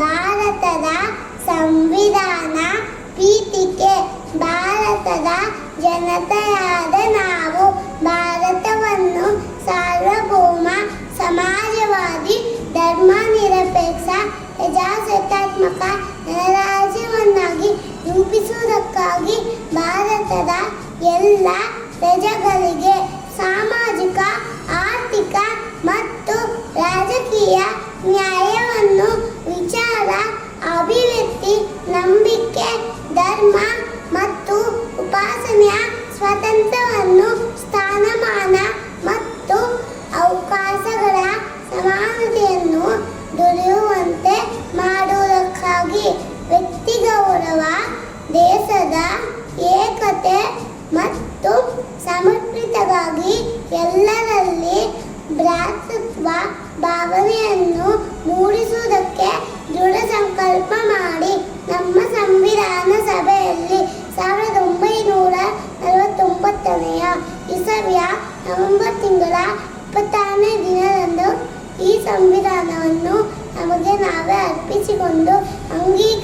ಭಾರತದ ಸಂವಿಧಾನ ಪೀಠಿಕೆ. ಭಾರತದ ಜನತೆಯಾದ ನಾವು ಭಾರತವನ್ನು ಸಾರ್ವಭೌಮ, ಸಮಾಜವಾದಿ ಧರ್ಮ ನಿರಪೇಕ್ಷ ಪ್ರಜಾಸತ್ತಾತ್ಮಕ ಗಣರಾಜ್ಯವನ್ನಾಗಿ ರೂಪಿಸುವುದಕ್ಕಾಗಿ ಭಾರತದ ಎಲ್ಲ ಪ್ರಜೆಗಳಿಗೆ ಸಾಮಾಜಿಕ, ಆರ್ಥಿಕ ಮತ್ತು ರಾಜಕೀಯ ನ್ಯಾಯವನ್ನು, ವಿಚಾರ, ಅಭಿವ್ಯಕ್ತಿ, ನಂಬಿಕೆ, ಧರ್ಮ ಮತ್ತು ಉಪಾಸನೆಯ ಸ್ವಾತಂತ್ರ್ಯವನ್ನು ಸ್ಥಾನಮಾನ ಮತ್ತು ಅವಕಾಶಗಳ ಸಮಾನತೆಯನ್ನು ದೊರೆಯುವಂತೆ ಮಾಡುವುದಕ್ಕಾಗಿ ವ್ಯಕ್ತಿ ಗೌರವ, ದೇಶದ ಏಕತೆ ಮತ್ತು ಸಮರ್ಪಿತವಾಗಿ ಎಲ್ಲರಲ್ಲಿ ಭ್ರಾತೃತ್ವ ಭಾವನೆಯನ್ನು ಮೂಡಿಸುವುದಕ್ಕೆ ದೃಢ ಸಂಕಲ್ಪ ಮಾಡಿ. ನಮ್ಮ ಸಂವಿಧಾನ ಸಭೆಯಲ್ಲಿ ಸಾವಿರದ ಒಂಬೈನೂರ ನಲವತ್ತೊಂಬತ್ತನೆಯ ಇಸವಿಯ ನವೆಂಬರ್ ತಿಂಗಳ ಇಪ್ಪತ್ತಾರನೇ ದಿನದಂದು ಈ ಸಂವಿಧಾನವನ್ನು ನಮಗೆ ನಾವೇ ಅರ್ಪಿಸಿಕೊಂಡು ಅಂಗೀಕರಿಸಿ